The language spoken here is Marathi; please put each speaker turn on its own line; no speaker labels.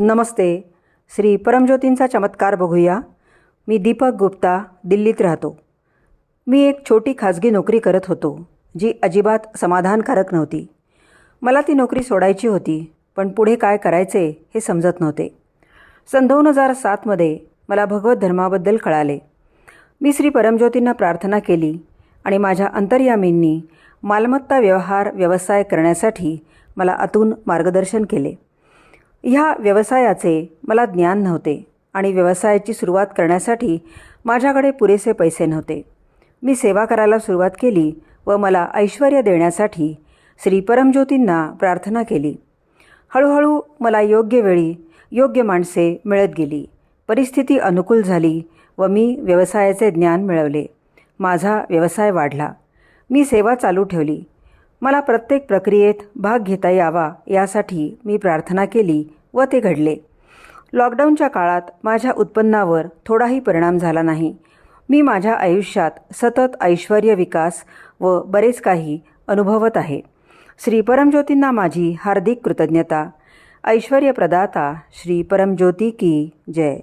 नमस्ते. श्री परमज्योतींचा चमत्कार बघूया. मी दीपक गुप्ता दिल्लीत राहतो. मी एक छोटी खाजगी नोकरी करत होतो जी अजिबात समाधानकारक नव्हती. मला ती नोकरी सोडायची होती पण पुढे काय करायचे हे समजत नव्हते. सन दोन हजार सातमध्ये मला भगवत धर्माबद्दल कळाले. मी श्री परमज्योतींना प्रार्थना केली आणि माझ्या अंतर्यामींनी मालमत्ता व्यवहार व्यवसाय करण्यासाठी मला आतून मार्गदर्शन केले. ह्या व्यवसायाचे मला ज्ञान नव्हते आणि व्यवसायाची सुरुवात करण्यासाठी माझ्याकडे पुरेसे पैसे नव्हते. मी सेवा करायला सुरुवात केली व मला ऐश्वर देण्यासाठी श्री परमज्योतींना प्रार्थना केली. हळूहळू मला योग्य वेळी योग्य माणसे मिळत गेली. परिस्थिती अनुकूल झाली व मी व्यवसायाचे ज्ञान मिळवले. माझा व्यवसाय वाढला. मी सेवा चालू ठेवली. मला प्रत्येक प्रक्रियेत भाग घेता यावा यासाठी मी प्रार्थना केली व ते घडले. लॉकडाऊनच्या काळात माझ्या उत्पन्नावर थोडाही परिणाम झाला नाही. मी माझ्या आयुष्यात सतत ऐश्वर विकास व बरेच काही अनुभवत आहे. श्री परमज्योतींना माझी हार्दिक कृतज्ञता. ऐश्वर प्रदाता श्री परमज्योती की जय.